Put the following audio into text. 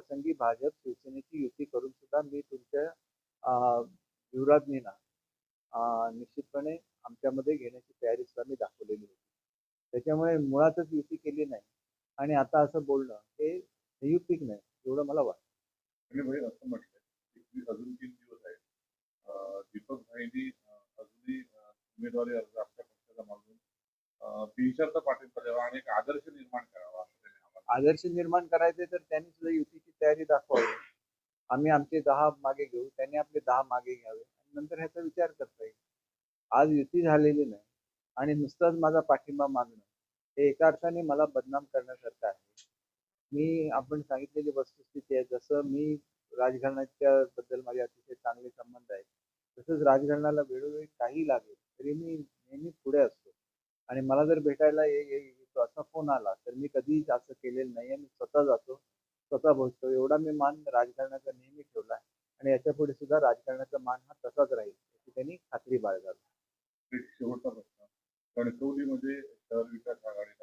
प्रसंगी भाजप शिवसेनेची युती करून सुद्धा मी तुमच्या अं, निश्चितपणे आमच्यामध्ये घेण्याची तयारी सुद्धा मी दाखवलेली होती. त्याच्यामुळे मुळातच युती केली नाही. आणि आता असं बोलणं हे संयुक्तिक नाही एवढं मला वाटतं. असं म्हटलंय अजून तीन दिवस आहेत. दीपक भाईंनी अजूनही उमेदवारी अर्ज आपल्या पक्षाला मागून बिनशर्त पाठिंबा द्यावा आणि एक आदर्श निर्माण करावा. आदर्श निर्माण करायचे तर त्यांनी सुद्धा युतीची तयारी दाखवावी. आम्ही आमचे दहा मागे घेऊ त्यांनी आपले दहा मागे घ्यावे. आणि नंतर ह्याचा विचार करता येईल. आज युती झालेली नाही आणि नुसताच माझा पाठिंबा मागणं हे एका अर्थाने मला बदनाम करण्यासारखं आहे. मी आपण सांगितलेली वस्तुस्थिती आहे जसं मी राजघराण्याच्या बद्दल माझे अतिशय चांगले संबंध आहेत तसंच राजघराण्याला वेळोवेळी काही लागेल तरी मी नेहमी पुढे असतो. आणि मला जर भेटायला कोणाला? तर मी कधीच असं केलेलं नाही मी स्वतः जातो स्वतः बसतो एवढा मी मान राजकारणाचा नेहमी ठेवला आणि याच्यापुढे सुद्धा राजकारणाचा मान हा तसाच राहील याची त्यांनी खात्री बाळगावी. शेवटचा प्रश्न. कणकवलीमध्ये शहर विकास आघाडीला